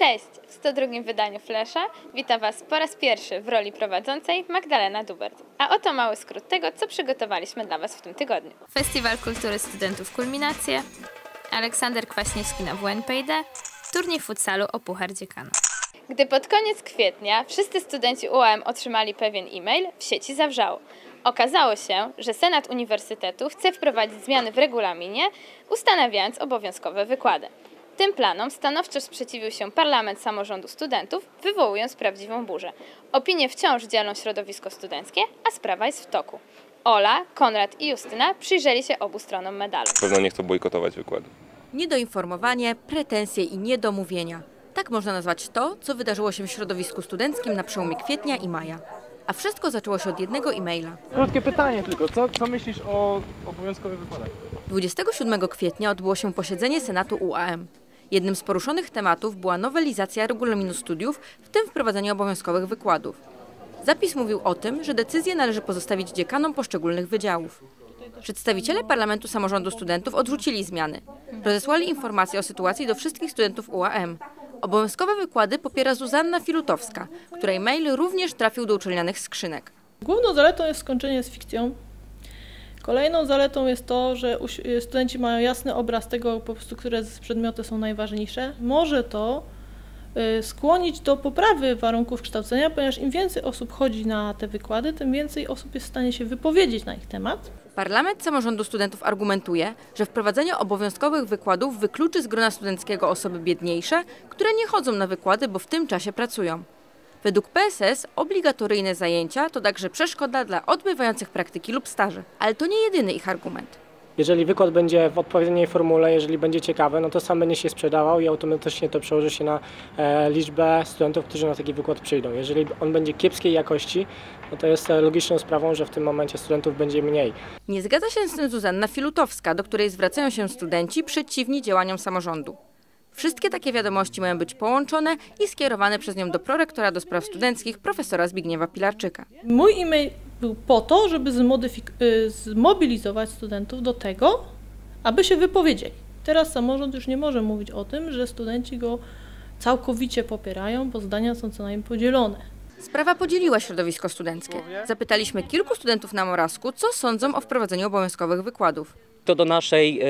Cześć! W 102 wydaniu Flesza wita Was po raz pierwszy w roli prowadzącej Magdalena Dubert. A oto mały skrót tego, co przygotowaliśmy dla Was w tym tygodniu. Festiwal Kultury Studentów Kulminacje, Aleksander Kwaśniewski na WNPD, turniej futsalu o Puchar Dziekana. Gdy pod koniec kwietnia wszyscy studenci UAM otrzymali pewien e-mail, w sieci zawrzało. Okazało się, że Senat Uniwersytetu chce wprowadzić zmiany w regulaminie, ustanawiając obowiązkowe wykłady. Tym planom stanowczo sprzeciwił się Parlament Samorządu Studentów, wywołując prawdziwą burzę. Opinie wciąż dzielą środowisko studenckie, a sprawa jest w toku. Ola, Konrad i Justyna przyjrzeli się obu stronom medalu. Pewno nie chcą bojkotować wykładu. Niedoinformowanie, pretensje i niedomówienia. Tak można nazwać to, co wydarzyło się w środowisku studenckim na przełomie kwietnia i maja. A wszystko zaczęło się od jednego e-maila. Krótkie pytanie tylko, co, co myślisz o obowiązkowych wykładach? 27 kwietnia odbyło się posiedzenie Senatu UAM. Jednym z poruszonych tematów była nowelizacja regulaminu studiów, w tym wprowadzenie obowiązkowych wykładów. Zapis mówił o tym, że decyzję należy pozostawić dziekanom poszczególnych wydziałów. Przedstawiciele Parlamentu Samorządu Studentów odrzucili zmiany. Rozesłali informacje o sytuacji do wszystkich studentów UAM. Obowiązkowe wykłady popiera Zuzanna Filutowska, której mail również trafił do uczelnianych skrzynek. Główną zaletą jest skończenie z fikcją. Kolejną zaletą jest to, że studenci mają jasny obraz tego, po prostu, które przedmioty są najważniejsze. Może to y, skłonić do poprawy warunków kształcenia, ponieważ im więcej osób chodzi na te wykłady, tym więcej osób jest w stanie się wypowiedzieć na ich temat. Parlament Samorządu Studentów argumentuje, że wprowadzenie obowiązkowych wykładów wykluczy z grona studenckiego osoby biedniejsze, które nie chodzą na wykłady, bo w tym czasie pracują. Według PSS obligatoryjne zajęcia to także przeszkoda dla odbywających praktyki lub staży. Ale to nie jedyny ich argument. Jeżeli wykład będzie w odpowiedniej formule, jeżeli będzie ciekawy, no to sam będzie się sprzedawał i automatycznie to przełoży się na e, liczbę studentów, którzy na taki wykład przyjdą. Jeżeli on będzie kiepskiej jakości, no to jest e, logiczną sprawą, że w tym momencie studentów będzie mniej. Nie zgadza się z tym Zuzanna Filutowska, do której zwracają się studenci przeciwni działaniom samorządu. Wszystkie takie wiadomości mają być połączone i skierowane przez nią do prorektora do spraw studenckich profesora Zbigniewa Pilarczyka. Mój e-mail był po to, żeby y, zmobilizować studentów do tego, aby się wypowiedzieli. Teraz samorząd już nie może mówić o tym, że studenci go całkowicie popierają, bo zdania są co najmniej podzielone. Sprawa podzieliła środowisko studenckie. Zapytaliśmy kilku studentów na Moravsku, co sądzą o wprowadzeniu obowiązkowych wykładów. To do naszej, e,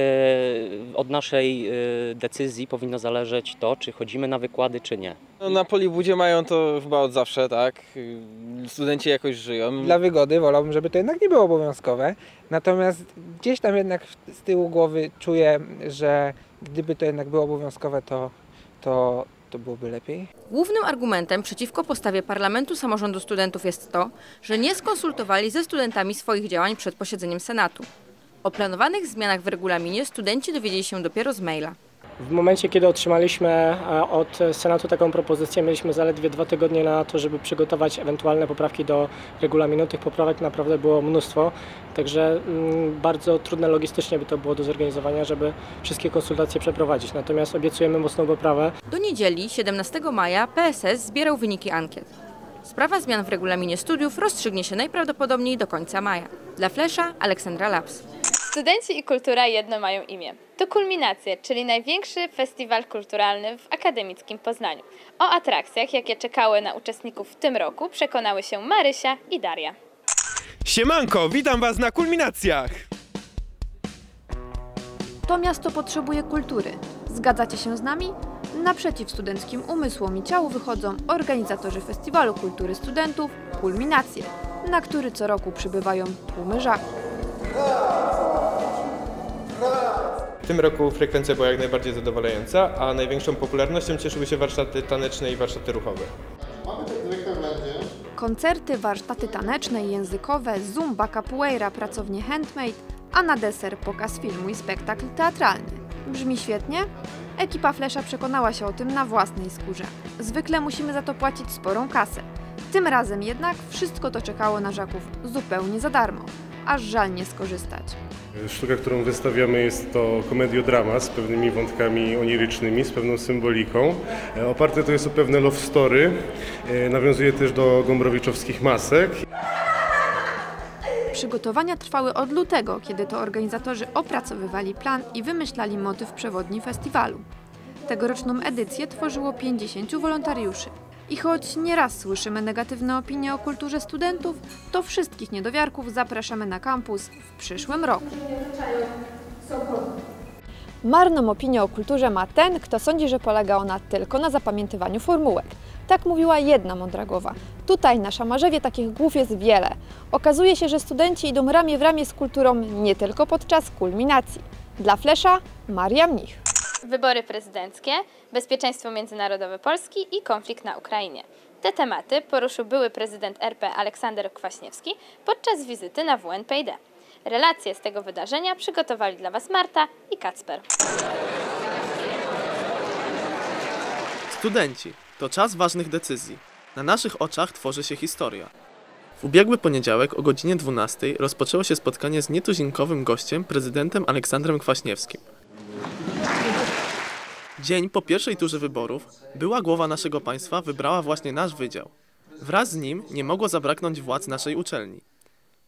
od naszej e, decyzji powinno zależeć to, czy chodzimy na wykłady, czy nie. No, na Polibudzie mają to chyba od zawsze, tak? Studenci jakoś żyją. Dla wygody wolałbym, żeby to jednak nie było obowiązkowe. Natomiast gdzieś tam jednak z tyłu głowy czuję, że gdyby to jednak było obowiązkowe, to, to, to byłoby lepiej. Głównym argumentem przeciwko postawie Parlamentu Samorządu Studentów jest to, że nie skonsultowali ze studentami swoich działań przed posiedzeniem Senatu. O planowanych zmianach w regulaminie studenci dowiedzieli się dopiero z maila. W momencie, kiedy otrzymaliśmy e, od Senatu taką propozycję, mieliśmy zaledwie dwa tygodnie na to, żeby przygotować ewentualne poprawki do regulaminu. Tych poprawek naprawdę było mnóstwo, także mm, bardzo trudne logistycznie by to było do zorganizowania, żeby wszystkie konsultacje przeprowadzić. Natomiast obiecujemy mocną poprawę. Do niedzieli, 17 maja, PSS zbierał wyniki ankiet. Sprawa zmian w regulaminie studiów rozstrzygnie się najprawdopodobniej do końca maja. Dla Flesza, Aleksandra Laps. Studenci i kultura jedno mają imię. To Kulminacje, czyli największy festiwal kulturalny w akademickim Poznaniu. O atrakcjach, jakie czekały na uczestników w tym roku, przekonały się Marysia i Daria. Siemanko, witam Was na kulminacjach! To miasto potrzebuje kultury. Zgadzacie się z nami? Naprzeciw studenckim umysłom i ciału wychodzą organizatorzy Festiwalu Kultury Studentów Kulminacje, na który co roku przybywają tłumy żaków. W tym roku frekwencja była jak najbardziej zadowalająca, a największą popularnością cieszyły się warsztaty taneczne i warsztaty ruchowe. Koncerty, warsztaty taneczne i językowe, zumba, capoeira, pracownie handmade, a na deser pokaz filmu i spektakl teatralny. Brzmi świetnie? Ekipa Flesza przekonała się o tym na własnej skórze. Zwykle musimy za to płacić sporą kasę. Tym razem jednak wszystko to czekało na Żaków zupełnie za darmo. Aż żal nie skorzystać. Sztuka, którą wystawiamy jest to komediodrama z pewnymi wątkami onirycznymi, z pewną symboliką. E, Oparte to jest o pewne love story, e, nawiązuje też do gombrowiczowskich masek. Przygotowania trwały od lutego, kiedy to organizatorzy opracowywali plan i wymyślali motyw przewodni festiwalu. Tegoroczną edycję tworzyło 50 wolontariuszy. I choć nieraz słyszymy negatywne opinie o kulturze studentów, to wszystkich niedowiarków zapraszamy na kampus w przyszłym roku. Marną opinię o kulturze ma ten, kto sądzi, że polega ona tylko na zapamiętywaniu formułek. Tak mówiła jedna mądra głowa. Tutaj na Szamarzewie takich głów jest wiele. Okazuje się, że studenci idą ramię w ramię z kulturą nie tylko podczas kulminacji. Dla Flesza Maria Mnich. Wybory prezydenckie, bezpieczeństwo międzynarodowe Polski i konflikt na Ukrainie. Te tematy poruszył były prezydent RP Aleksander Kwaśniewski podczas wizyty na WNPD. Relacje z tego wydarzenia przygotowali dla Was Marta i Kacper. Studenci to czas ważnych decyzji. Na naszych oczach tworzy się historia. W ubiegły poniedziałek o godzinie 12 rozpoczęło się spotkanie z nietuzinkowym gościem, prezydentem Aleksandrem Kwaśniewskim. Dzień po pierwszej turze wyborów była głowa naszego państwa wybrała właśnie nasz wydział. Wraz z nim nie mogło zabraknąć władz naszej uczelni.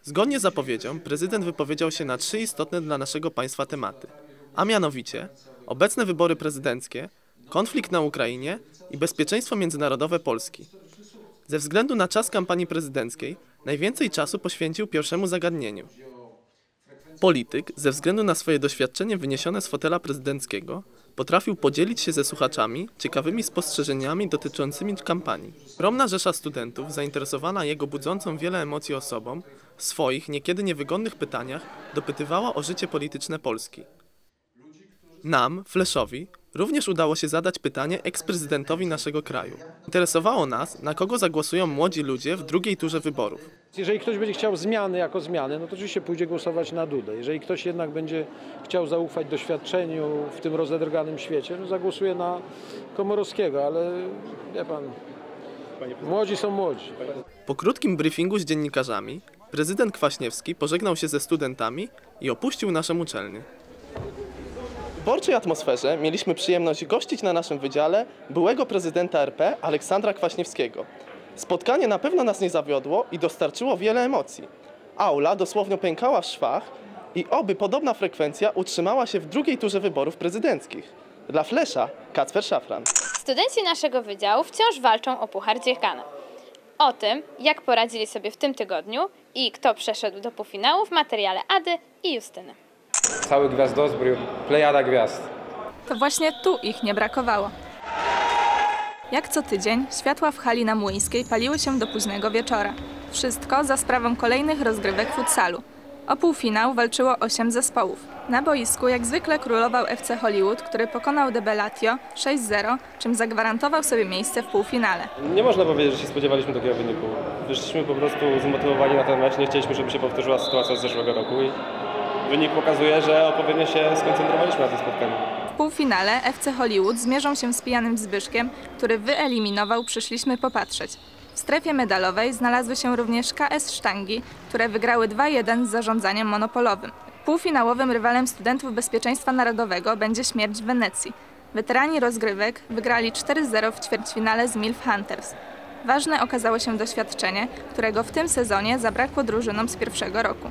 Zgodnie z zapowiedzią, prezydent wypowiedział się na trzy istotne dla naszego państwa tematy, a mianowicie obecne wybory prezydenckie, konflikt na Ukrainie i bezpieczeństwo międzynarodowe Polski. Ze względu na czas kampanii prezydenckiej, najwięcej czasu poświęcił pierwszemu zagadnieniu. Polityk, ze względu na swoje doświadczenie wyniesione z fotela prezydenckiego, potrafił podzielić się ze słuchaczami ciekawymi spostrzeżeniami dotyczącymi kampanii. Ogromna rzesza studentów, zainteresowana jego budzącą wiele emocji osobą, w swoich niekiedy niewygodnych pytaniach dopytywała o życie polityczne Polski. Nam, Fleszowi, również udało się zadać pytanie eksprezydentowi naszego kraju. Interesowało nas, na kogo zagłosują młodzi ludzie w drugiej turze wyborów. Jeżeli ktoś będzie chciał zmiany jako zmiany, no to oczywiście pójdzie głosować na Dudę. Jeżeli ktoś jednak będzie chciał zaufać doświadczeniu w tym rozedrganym świecie, no zagłosuje na Komorowskiego, ale wie pan, młodzi są młodzi. Po krótkim briefingu z dziennikarzami, prezydent Kwaśniewski pożegnał się ze studentami i opuścił naszą uczelnię. Wyborczej atmosferze mieliśmy przyjemność gościć na naszym wydziale byłego prezydenta RP Aleksandra Kwaśniewskiego. Spotkanie na pewno nas nie zawiodło i dostarczyło wiele emocji. Aula dosłownie pękała w szwach i oby podobna frekwencja utrzymała się w drugiej turze wyborów prezydenckich. Dla Flesza Kacper Szafran. Studenci naszego wydziału wciąż walczą o Puchar Dziekana. O tym, jak poradzili sobie w tym tygodniu i kto przeszedł do półfinału w materiale Ady i Justyny. Cały gwiazdozbór, plejada gwiazd. To właśnie tu ich nie brakowało. Jak co tydzień, światła w hali na Młyńskiej paliły się do późnego wieczora. Wszystko za sprawą kolejnych rozgrywek futsalu. O półfinał walczyło 8 zespołów. Na boisku jak zwykle królował FC Hollywood, który pokonał Debelatio 6-0, czym zagwarantował sobie miejsce w półfinale. Nie można powiedzieć, że się spodziewaliśmy takiego wyniku. Wyszliśmy po prostu zmotywowani na ten mecz, nie chcieliśmy, żeby się powtórzyła sytuacja z zeszłego roku i wynik pokazuje, że odpowiednio się skoncentrowaliśmy na tym spotkaniu. W półfinale FC Hollywood zmierzą się z pijanym Zbyszkiem, który wyeliminował Przyszliśmy popatrzeć. W strefie medalowej znalazły się również KS Sztangi, które wygrały 2-1 z zarządzaniem monopolowym. Półfinałowym rywalem studentów bezpieczeństwa narodowego będzie Śmierć w Wenecji. Weterani rozgrywek wygrali 4-0 w ćwierćfinale z Milf Hunters. Ważne okazało się doświadczenie, którego w tym sezonie zabrakło drużynom z pierwszego roku.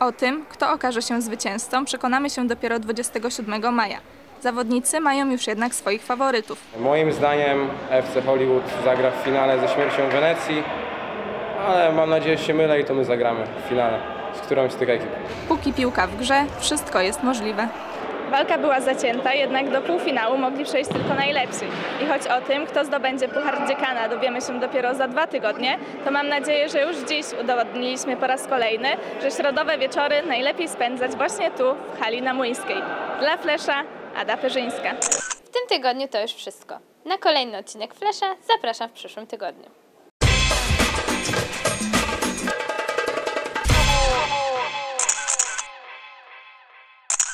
O tym, kto okaże się zwycięzcą, przekonamy się dopiero 27 maja. Zawodnicy mają już jednak swoich faworytów. Moim zdaniem FC Hollywood zagra w finale ze śmiercią Wenecji, ale mam nadzieję, że się mylę i to my zagramy w finale z którąś z tych ekip. Póki piłka w grze, wszystko jest możliwe. Walka była zacięta, jednak do półfinału mogli przejść tylko najlepsi. I choć o tym, kto zdobędzie Puchar Dziekana dowiemy się dopiero za dwa tygodnie, to mam nadzieję, że już dziś udowodniliśmy po raz kolejny, że środowe wieczory najlepiej spędzać właśnie tu, w hali na. Dla Flesza, Ada Perzyńska. W tym tygodniu to już wszystko. Na kolejny odcinek Flesza zapraszam w przyszłym tygodniu.